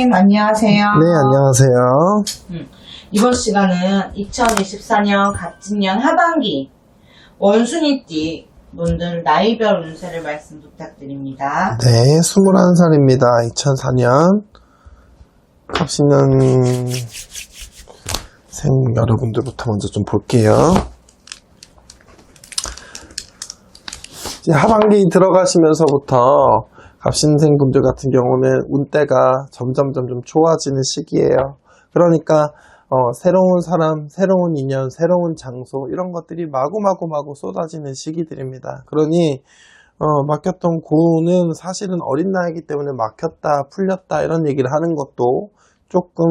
선생님 안녕하세요. 네, 안녕하세요. 이번 시간은 2024년 갑진년 하반기 원순이띠 분들 나이별 운세를 말씀 부탁드립니다. 네, 21살입니다. 2004년 갑신년 생 여러분들부터 먼저 좀 볼게요. 이제 하반기 들어가시면서부터 갑신생 분들 같은 경우는 운때가 점점 점점 좋아지는 시기예요. 그러니까 어, 새로운 사람, 새로운 인연, 새로운 장소 이런 것들이 마구마구 마구 쏟아지는 시기들입니다. 그러니 어, 막혔던 고운은 사실은 어린 나이기 때문에 막혔다, 풀렸다 이런 얘기를 하는 것도 조금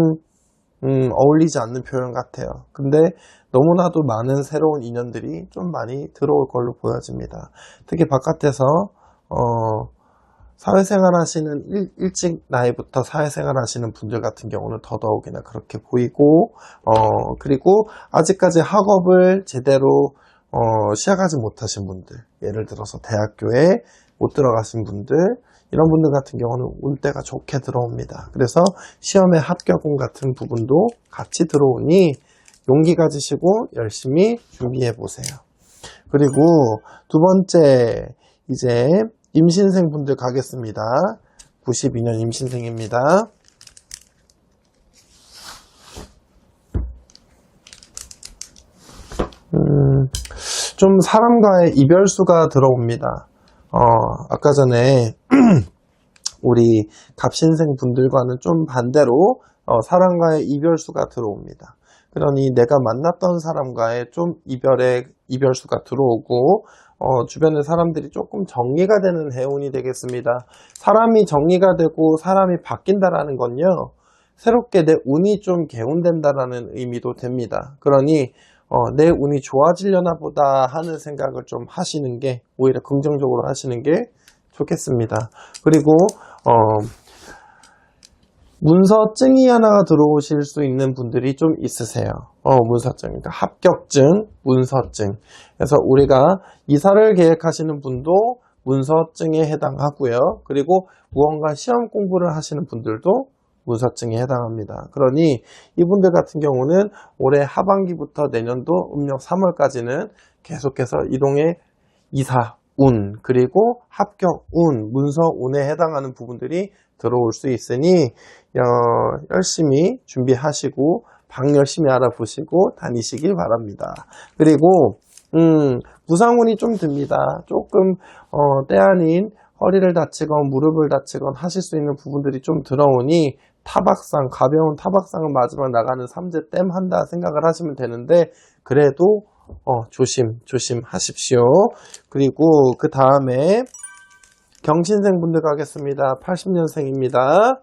음, 어울리지 않는 표현 같아요. 근데 너무나도 많은 새로운 인연들이 좀 많이 들어올 걸로 보여집니다. 특히 바깥에서 어, 사회생활 하시는 일, 일찍 나이부터 사회생활 하시는 분들 같은 경우는 더더욱이나 그렇게 보이고 어, 그리고 아직까지 학업을 제대로 어, 시작하지 못하신 분들, 예를 들어서 대학교에 못 들어가신 분들, 이런 분들 같은 경우는 운 때가 좋게 들어옵니다. 그래서 시험에 합격운 같은 부분도 같이 들어오니 용기 가지시고 열심히 준비해 보세요. 그리고 두 번째, 이제 임신생 분들 가겠습니다. 92년 임신생입니다. 음, 좀 사람과의 이별수가 들어옵니다. 어, 아까 전에 우리 갑신생 분들과는 좀 반대로 어, 사람과의 이별수가 들어옵니다. 그러니 내가 만났던 사람과의 좀 이별의 이별수가 들어오고 어, 주변의 사람들이 조금 정리가 되는 해운이 되겠습니다. 사람이 정리가 되고 사람이 바뀐다라는 건요. 새롭게 내 운이 좀 개운된다라는 의미도 됩니다. 그러니 어, 내 운이 좋아지려나 보다 하는 생각을 좀 하시는 게 오히려 긍정적으로 하시는 게 좋겠습니다. 그리고 어, 문서증이 하나가 들어오실 수 있는 분들이 좀 있으세요. 어, 문서증. 그러니까 합격증, 문서증. 그래서 우리가 이사를 계획하시는 분도 문서증에 해당하고요. 그리고 무언가 시험 공부를 하시는 분들도 문서증에 해당합니다. 그러니 이분들 같은 경우는 올해 하반기부터 내년도 음력 3월까지는 계속해서 이동의 이사 운 그리고 합격 운 문서 운에 해당하는 부분들이 들어올 수 있으니 어, 열심히 준비하시고 방 열심히 알아보시고 다니시길 바랍니다. 그리고 음, 무상운이 좀 듭니다. 조금 어, 때 아닌 허리를 다치건 무릎을 다치건 하실 수 있는 부분들이 좀 들어오니 타박상, 가벼운 타박상을 맞으면 나가는 삼재 땜 한다 생각을 하시면 되는데, 그래도, 어, 조심, 조심 하십시오. 그리고 그 다음에, 경신생 분들 가겠습니다. 80년생입니다.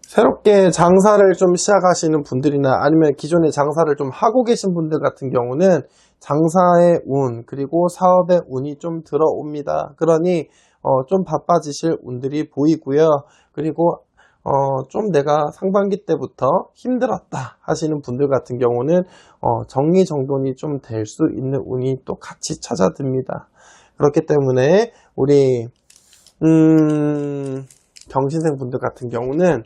새롭게 장사를 좀 시작하시는 분들이나 아니면 기존에 장사를 좀 하고 계신 분들 같은 경우는 장사의 운, 그리고 사업의 운이 좀 들어옵니다. 그러니, 어, 좀 바빠지실 운들이 보이고요. 그리고, 어, 좀 내가 상반기 때부터 힘들었다 하시는 분들 같은 경우는, 어, 정리정돈이 좀 될 수 있는 운이 또 같이 찾아듭니다. 그렇기 때문에, 우리, 음, 경신생 분들 같은 경우는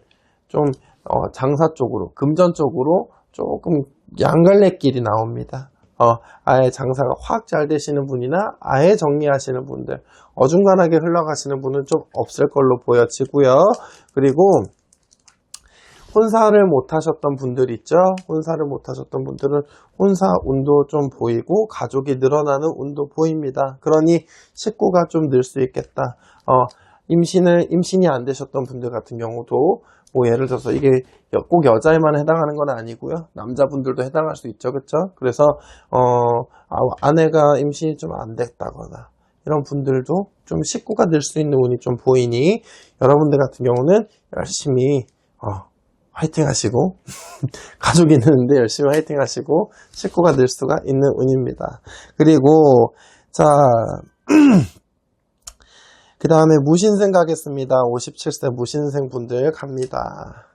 좀, 어, 장사 쪽으로, 금전 쪽으로 조금 양갈래길이 나옵니다. 어, 아예 장사가 확 잘 되시는 분이나 아예 정리하시는 분들, 어중간하게 흘러가시는 분은 좀 없을 걸로 보여지고요. 그리고 혼사를 못 하셨던 분들 있죠? 혼사를 못 하셨던 분들은 혼사 운도 좀 보이고 가족이 늘어나는 운도 보입니다. 그러니 식구가 좀 늘 수 있겠다. 어, 임신을 임신이 안 되셨던 분들 같은 경우도 뭐 예를 들어서 이게 여- 꼭 여자에만 해당하는 건 아니고요. 남자분들도 해당할 수 있죠. 그렇죠 그래서 어 아, 아내가 임신이 좀 안 됐다거나 이런 분들도 좀 식구가 될 수 있는 운이 좀 보이니 여러분들 같은 경우는 열심히 어, 화이팅 하시고 가족이 있는데 열심히 화이팅 하시고 식구가 될 수가 있는 운입니다. 그리고 자 그 다음에 무신생 가겠습니다. 57세 무신생 분들 갑니다.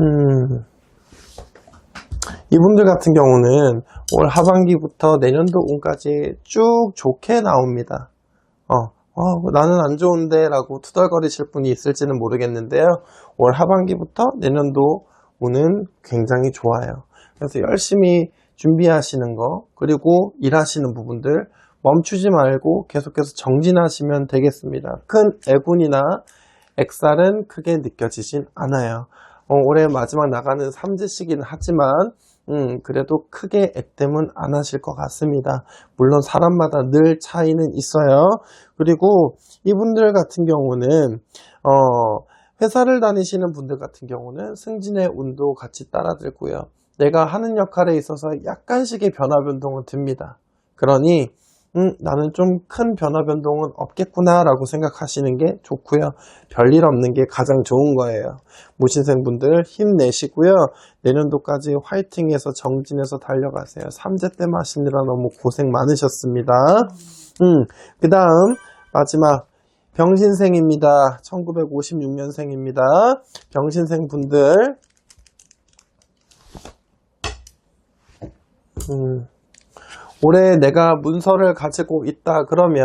음, 이분들 같은 경우는 올 하반기부터 내년도 운까지 쭉 좋게 나옵니다. 어, 어, 나는 안 좋은데 라고 투덜거리실 분이 있을지는 모르겠는데요. 올 하반기부터 내년도 운은 굉장히 좋아요. 그래서 열심히 준비하시는 거, 그리고 일하시는 부분들 멈추지 말고 계속해서 정진하시면 되겠습니다. 큰 애군이나 액살은 크게 느껴지진 않아요. 어, 올해 마지막 나가는 삼지시긴 하지만 음, 그래도 크게 액땜은 안 하실 것 같습니다. 물론 사람마다 늘 차이는 있어요. 그리고 이분들 같은 경우는 어, 회사를 다니시는 분들 같은 경우는 승진의 운도 같이 따라들고요. 내가 하는 역할에 있어서 약간씩의 변화 변동은 듭니다. 그러니 음, 나는 좀 큰 변화 변동은 없겠구나라고 생각하시는 게 좋고요. 별일 없는 게 가장 좋은 거예요. 무신생 분들 힘내시고요. 내년도까지 화이팅해서 정진해서 달려가세요. 삼재 때 마시느라 너무 고생 많으셨습니다. 음, 그 다음 마지막 병신생입니다. 1956년생입니다. 병신생 분들 음, 올해 내가 문서를 가지고 있다 그러면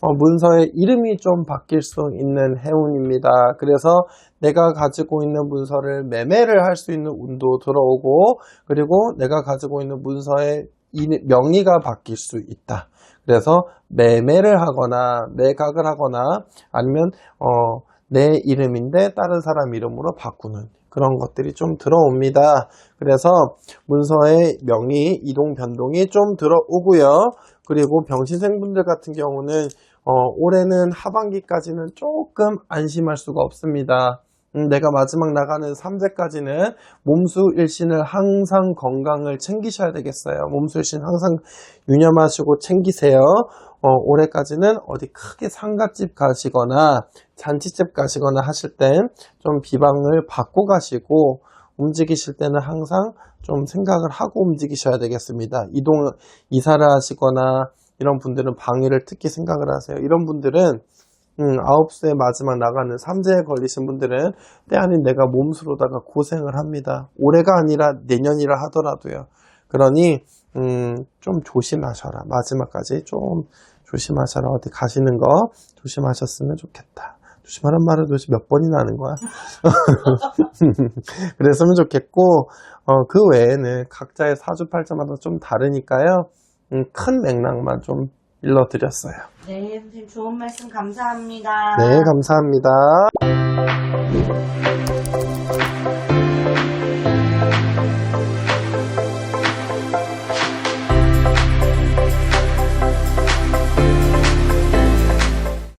어, 문서의 이름이 좀 바뀔 수 있는 해운입니다. 그래서 내가 가지고 있는 문서를 매매를 할 수 있는 운도 들어오고 그리고 내가 가지고 있는 문서의 이- 명의가 바뀔 수 있다. 그래서 매매를 하거나 매각을 하거나 아니면 어, 내 이름인데 다른 사람 이름으로 바꾸는 그런 것들이 좀 들어옵니다. 그래서 문서의 명의 이동 변동이 좀 들어오고요. 그리고 병신생분들 같은 경우는 어, 올해는 하반기까지는 조금 안심할 수가 없습니다. 음, 내가 마지막 나가는 3세까지는 몸수 일신을 항상 건강을 챙기셔야 되겠어요. 몸수 일신 항상 유념하시고 챙기세요. 어, 올해까지는 어디 크게 상갓집 가시거나 잔치집 가시거나 하실 땐 좀 비방을 받고 가시고 움직이실 때는 항상 좀 생각을 하고 움직이셔야 되겠습니다. 이동, 이사를 하시거나 이런 분들은 방해를 특히 생각을 하세요. 이런 분들은 음, 9세 마지막 나가는 3제에 걸리신 분들은 때 아닌 내가 몸수로다가 고생을 합니다. 올해가 아니라 내년이라 하더라도요. 그러니 음, 좀 조심하셔라. 마지막까지 좀 조심하셔라. 어디 가시는 거 조심하셨으면 좋겠다. 조심하란 말을 도대체 몇 번이나 하는 거야? 그랬으면 좋겠고, 어, 그 외에는 각자의 사주팔자마다 좀 다르니까요. 음, 큰 맥락만 좀 일러드렸어요. 네, 선생님 좋은 말씀 감사합니다. 네, 감사합니다.